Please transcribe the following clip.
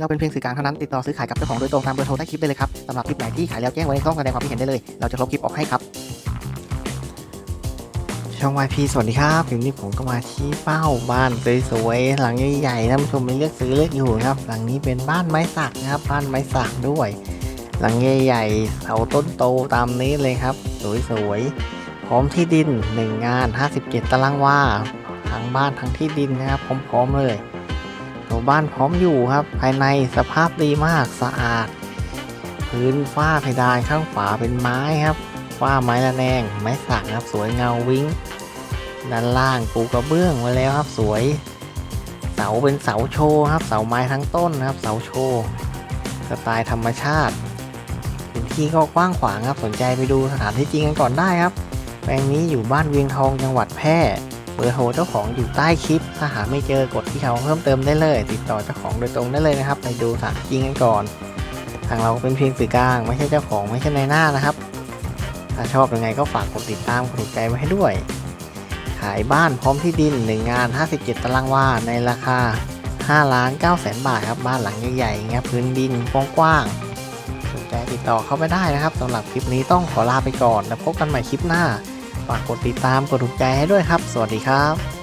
เราเป็นเพียงสื่อกลางเท่านั้นติดต่อซื้อขายกับเจ้าของโดยตรงตามเบอร์โทรใต้คลิปได้เลยครับสำหรับคลิปไหนที่ขายแล้วแจ้งไว้ในช่องแสดงความคิดเห็นได้เลย เราจะลบคลิปออกให้ครับ ช่อง YP สวัสดีครับคลิปนี้ผมก็มาชี้เป้าบ้านสวยๆหลังใหญ่ๆท่านผู้ชมไม่เลือกซื้อเลือกอยู่นะครับ หลังนี้เป็นบ้านไม้สักนะครับ บ้านไม้สักด้วย หลังใหญ่ๆเสาต้นโตตามนี้เลยครับ สวยๆพร้อมที่ดิน1งาน 57 ตารางวาทั้งบ้านทั้งที่ดินนะครับพร้อมๆเลย ตัวบ้านพร้อมอยู่ครับ ภายในสภาพดีมากสะอาด พื้นฝ้าเพดานข้างฝาเป็นไม้ครับฝ้าไม้ระแนง ไม้สักครับ สวยเงาวิ้งด้านล่างปูกระเบื้องไว้แล้วครับสวย เสาเป็นเสาโชว์ครับ เสาไม้ทั้งต้นนะครับ เสาโชว์สไตล์ธรรมชาติพื้นที่ก็กว้างขวางครับสนใจไปดูสถานที่จริงกันก่อนได้ครับ แปลงนี้อยู่บ้านเวียงทองจังหวัดแพร่ บอร์โทรเจ้าของอยู่ใต้คลิป ถ้าหาไม่เจอกดที่เขาเพิ่มเติมได้เลย ติดต่อเจ้าของโดยตรงได้เลยนะครับ ไปดูสายิงกันก่อน ทางเราเป็นเพียงสื่อกลาง ไม่ใช่เจ้าของไม่ใช่ในายหน้านะครับ ถ้าชอบยังไงก็ฝากกดติดตามกดถูกใจไว้ให้ด้วย ขายบ้านพร้อมที่ดิน1งาน 57 ตารางวาในราคา5ล้าน9แสนบาทครับบ้านหลังใหญ่ๆเงี้ยพื้นดินกว้างๆสนใจติดต่อเข้าไปได้นะครับสำหรับคลิปนี้ต้องขอลาไปก่อน แล้วพบกันใหม่คลิปหน้า ฝากกดติดตามกดถูกใจให้ด้วยครับ สวัสดีครับ